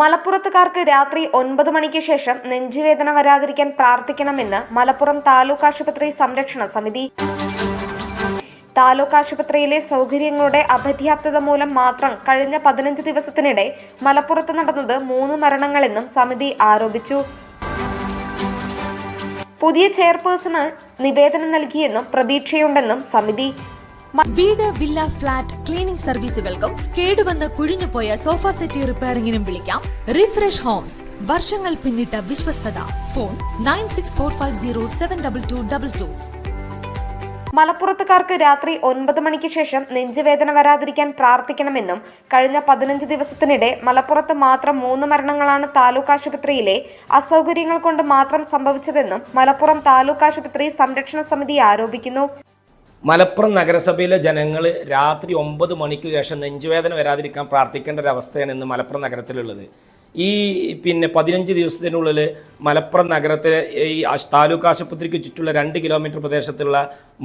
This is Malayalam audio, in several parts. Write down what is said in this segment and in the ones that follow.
മലപ്പുറത്തുകാർക്ക് രാത്രി ഒൻപത് മണിക്ക് ശേഷം നെഞ്ചുവേദന വരാതിരിക്കാൻ പ്രാർത്ഥിക്കണമെന്ന് മലപ്പുറം താലൂക്ക് ആശുപത്രി സംരക്ഷണ സമിതി. താലൂക്ക് ആശുപത്രിയിലെ സൗകര്യങ്ങളുടെ അപര്യാപ്തത മൂലം മാത്രം കഴിഞ്ഞ പതിനഞ്ച് ദിവസത്തിനിടെ മലപ്പുറത്ത് നടന്നത് മൂന്ന് മരണങ്ങളെന്നും സമിതി ആരോപിച്ചു. പുതിയ ചെയർപേഴ്സണ് നിവേദനം നൽകിയെന്നും പ്രതീക്ഷയുണ്ടെന്നും സമിതി. വീട് വില്ല ഫ്ളാറ്റ് ക്ലീനിംഗ് സർവീസുകൾക്കും കേടുവന്ന് കുഴിഞ്ഞുപോയ സോഫ സെറ്റി റിപ്പയറിംഗിനും വിളിക്കാം. Refresh homes. വർഷങ്ങൾ പിന്നിട്ട വിശ്വസ്തത. Phone nine six four five zero seven double two double two. മലപ്പുറത്തുകാർക്ക് രാത്രി ഒൻപത് മണിക്ക് ശേഷം നെഞ്ചുവേദന വരാതിരിക്കാൻ പ്രാർത്ഥിക്കണമെന്നും കഴിഞ്ഞ പതിനഞ്ച് ദിവസത്തിനിടെ മലപ്പുറത്ത് മാത്രം മൂന്ന് മരണങ്ങളാണ് താലൂക്ക് ആശുപത്രിയിലെ അസൗകര്യങ്ങൾ കൊണ്ട് മാത്രം സംഭവിച്ചതെന്നും മലപ്പുറം താലൂക്ക് ആശുപത്രി സംരക്ഷണ സമിതി ആരോപിക്കുന്നു. മലപ്പുറം നഗരസഭയിലെ ജനങ്ങൾ രാത്രി ഒമ്പത് മണിക്ക് ശേഷം നെഞ്ചുവേദന വരാതിരിക്കാൻ പ്രാർത്ഥിക്കേണ്ട ഒരു അവസ്ഥയാണ് ഇന്ന് മലപ്പുറം നഗരത്തിലുള്ളത്. ഈ പിന്നെ പതിനഞ്ച് ദിവസത്തിനുള്ളിൽ മലപ്പുറം നഗരത്തിലെ ഈ താലൂക്ക് ആശുപത്രിക്ക് ചുറ്റുള്ള രണ്ട് കിലോമീറ്റർ പ്രദേശത്തുള്ള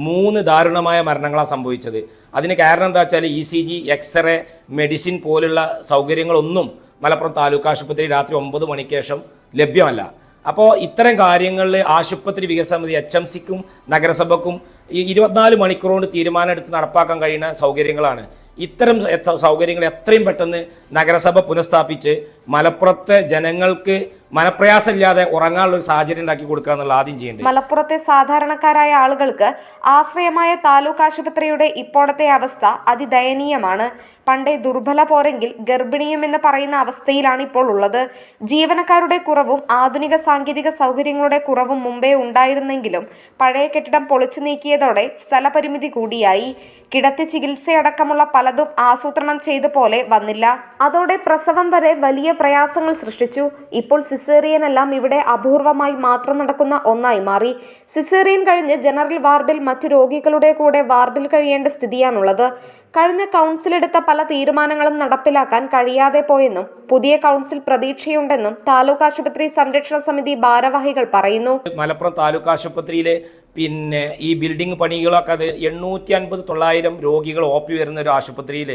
മൂന്ന് ദാരുണമായ മരണങ്ങളാണ് സംഭവിച്ചത്. അതിന് കാരണം എന്താ വെച്ചാൽ E C G x-ray medicine പോലുള്ള സൗകര്യങ്ങളൊന്നും മലപ്പുറം താലൂക്ക് ആശുപത്രി രാത്രി ഒമ്പത് മണിക്ക് ശേഷം ലഭ്യമല്ല. അപ്പോൾ ഇത്തരം കാര്യങ്ങളിൽ ആശുപത്രി വികസന സമിതി എച്ച് എം സിക്കും നഗരസഭക്കും ഈ ഇരുപത്തിനാല് മണിക്കൂർ കൊണ്ട് തീരുമാനമെടുത്ത് നടപ്പാക്കാൻ കഴിയുന്ന സൗകര്യങ്ങളാണ്. ഇത്തരം സൗകര്യങ്ങൾ എത്രയും പെട്ടെന്ന് നഗരസഭ പുനഃസ്ഥാപിച്ച് മലപ്പുറത്തെ ജനങ്ങൾക്ക് മനപ്രയാസമില്ലാതെ ഉറങ്ങാനുള്ള ഒരു സാഹചര്യം ഉണ്ടാക്കി കൊടുക്കുക എന്നുള്ള ആദ്യം ചെയ്യേണ്ടത്. മലപ്പുറത്തെ സാധാരണക്കാരായ ആളുകൾക്ക് ആശ്രയമായ താലൂക്ക് ആശുപത്രിയുടെ ഇപ്പോഴത്തെ അവസ്ഥ അതിദയനീയമാണ്. പണ്ടേ ദുർബല പോരെങ്കിൽ ഗർഭിണിയും എന്ന് പറയുന്ന അവസ്ഥയിലാണ് ഇപ്പോൾ ഉള്ളത്. ജീവനക്കാരുടെ കുറവും ആധുനിക സാങ്കേതിക സൗകര്യങ്ങളുടെ കുറവും മുമ്പേ ഉണ്ടായിരുന്നെങ്കിലും പഴയ കെട്ടിടം പൊളിച്ചു നീക്കിയതോടെ സ്ഥലപരിമിതി കൂടിയായി. കിടത്തി ചികിത്സയടക്കമുള്ള പലതും ആസൂത്രണം ചെയ്ത പോലെ വന്നില്ല. അതോടെ പ്രസവം വരെ വലിയ പ്രയാസങ്ങൾ സൃഷ്ടിച്ചു. ഇപ്പോൾ സിസേറിയൻ എല്ലാം ഇവിടെ അപൂർവമായി മാത്രം നടക്കുന്ന ഒന്നായി മാറി. സിസേറിയൻ കഴിഞ്ഞ് ജനറൽ വാർഡിൽ മറ്റു രോഗികളുടെ കൂടെ വാർഡിൽ കഴിയേണ്ട സ്ഥിതിയാണുള്ളത്. കഴിഞ്ഞ കൗൺസിൽ എടുത്ത പല തീരുമാനങ്ങളും നടപ്പിലാക്കാൻ കഴിയാതെ പോയെന്നും പുതിയ കൗൺസിൽ പ്രതീക്ഷയുണ്ടെന്നും താലൂക്ക് ആശുപത്രി സംരക്ഷണ സമിതി ഭാരവാഹികൾ പറയുന്നു. മലപ്പുറം താലൂക്ക് ആശുപത്രിയിലെ പിന്നെ ഈ ബിൽഡിംഗ് പണികളൊക്കെ അത് എണ്ണൂറ്റി അൻപത് തൊള്ളായിരം രോഗികൾ ഒ പി വരുന്ന ഒരു ആശുപത്രിയിൽ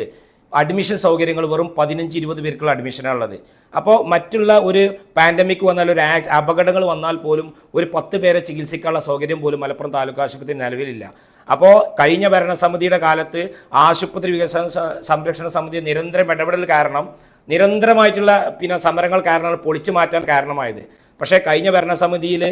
അഡ്മിഷൻ സൗകര്യങ്ങൾ വെറും പതിനഞ്ച് ഇരുപത് പേർക്കുള്ള അഡ്മിഷനാണ് ഉള്ളത്. അപ്പോൾ മറ്റുള്ള ഒരു പാൻഡമിക് വന്നാൽ ഒരു അപകടങ്ങൾ വന്നാൽ പോലും ഒരു പത്ത് പേരെ ചികിത്സിക്കാനുള്ള സൗകര്യം പോലും മലപ്പുറം താലൂക്ക് ആശുപത്രി നിലവിലില്ല. അപ്പോൾ കഴിഞ്ഞ ഭരണസമിതിയുടെ കാലത്ത് ആശുപത്രി വികസന സംരക്ഷണ സമിതി നിരന്തരം ഇടപെടൽ കാരണം നിരന്തരമായിട്ടുള്ള പിന്നെ സമരങ്ങൾ കാരണമാണ് പൊളിച്ചു മാറ്റാൻ കാരണമായത്. പക്ഷേ കഴിഞ്ഞ ഭരണസമിതിയിൽ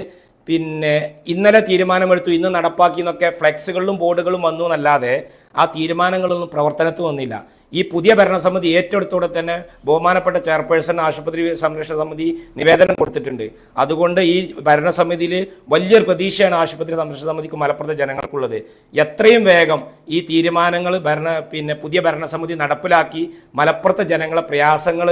പിന്നെ ഇന്നലെ തീരുമാനമെടുത്തു ഇന്ന് നടപ്പാക്കി എന്നൊക്കെ ഫ്ലെക്സുകളിലും ബോർഡുകളും വന്നു എന്നല്ലാതെ ആ തീരുമാനങ്ങളൊന്നും പ്രവർത്തനത്തിൽ വന്നില്ല. ഈ പുതിയ ഭരണസമിതി ഏറ്റെടുത്തോടെ തന്നെ ബഹുമാനപ്പെട്ട ചെയർപേഴ്സൺ ആശുപത്രി സംരക്ഷണ സമിതി നിവേദനം കൊടുത്തിട്ടുണ്ട്. അതുകൊണ്ട് ഈ ഭരണസമിതിയിൽ വലിയൊരു പ്രതീക്ഷയാണ് ആശുപത്രി സംരക്ഷണ സമിതിക്ക് മലപ്പുറത്തെ ജനങ്ങൾക്കുള്ളത്. എത്രയും വേഗം ഈ തീരുമാനങ്ങൾ ഭരണ പിന്നെ പുതിയ ഭരണസമിതി നടപ്പിലാക്കി മലപ്പുറത്തെ ജനങ്ങളെ പ്രയാസങ്ങൾ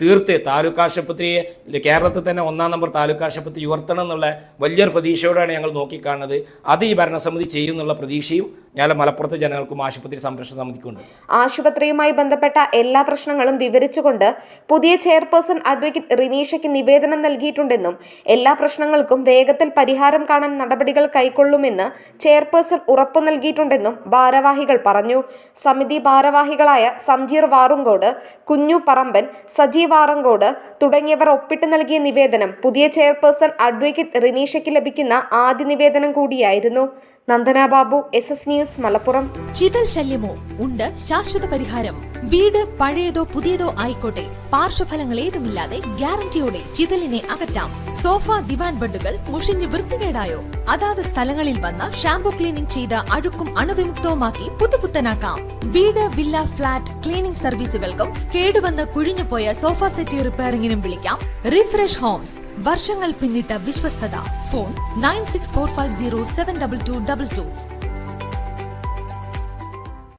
തീർത്ത് താലൂക്ക് ആശുപത്രിയെ കേരളത്തിൽ തന്നെ ഒന്നാം നമ്പർ താലൂക്ക് ആശുപത്രി ഉയർത്തണം എന്നുള്ള വലിയൊരു പ്രതീക്ഷയോടെയാണ് ഞങ്ങൾ നോക്കിക്കാണുന്നത്. അത് ഈ ഭരണസമിതി ചെയ്യുന്നുള്ള പ്രതീക്ഷയും ഞാൻ മലപ്പുറത്തെ ജനങ്ങൾക്കും ആശുപത്രി സംരക്ഷണ സമിതിക്കുണ്ട്. ആശുപത്രിയുമായി ബന്ധപ്പെട്ട എല്ലാ പ്രശ്നങ്ങളും വിവരിച്ചുകൊണ്ട് പുതിയ ചെയർപേഴ്സൺ അഡ്വക്കേറ്റ് റിനീഷയ്ക്ക് നിവേദനം നൽകിയിട്ടുണ്ടെന്നും എല്ലാ പ്രശ്നങ്ങൾക്കും വേഗത്തിൽ പരിഹാരം കാണാൻ നടപടികൾ കൈക്കൊള്ളുമെന്ന് ചെയർപേഴ്സൺ ഉറപ്പു നൽകിയിട്ടുണ്ടെന്നും ഭാരവാഹികൾ പറഞ്ഞു. സമിതി ഭാരവാഹികളായ സംജീർ വാറുങ്കോട് കുഞ്ഞു പറമ്പൻ സജീവ് ആറങ്കോട് തുടങ്ങിയവർ ഒപ്പിട്ട് നൽകിയ നിവേദനം പുതിയ ചെയർപേഴ്സൺ അഡ്വക്കേറ്റ് റിനീഷയ്ക്ക് ലഭിക്കുന്ന ആദ്യ നിവേദനം കൂടിയായിരുന്നു. Nandana Babu S S news Malappuram. ചിതൽ ശല്യമോ? ഉണ്ട് ശാശ്വത പരിഹാരം. വീട് പഴയതോ പുതിയതോ ആയിക്കോട്ടെ. പാർശ്വഫലങ്ങൾ ഏതുമില്ലാതെ ഗ്യാരണ്ടിയോടെ ചിതലിനെ അകറ്റാം. സോഫ ദിവാൻ ബെഡുകൾ മുഷിഞ്ഞ് വൃത്തികേടായോ? അതാത് സ്ഥലങ്ങളിൽ വന്ന ഷാംപൂ ക്ലീനിംഗ് ചെയ്ത അഴുക്കും അണുവിമുക്തവുമാക്കി പുതുപുത്തനാക്കാം. വീട് വില്ല ഫ്ലാറ്റ് ക്ലീനിംഗ് സർവീസുകൾക്കും കേടുവന്ന് കുഴിഞ്ഞുപോയ സോഫ സെറ്റി റിപ്പയറിംഗിനും വിളിക്കാം. Refresh homes. വർഷങ്ങൾ പിന്നിട്ട വിശ്വസ്തത. Phone nine six four five zero seven double two double two.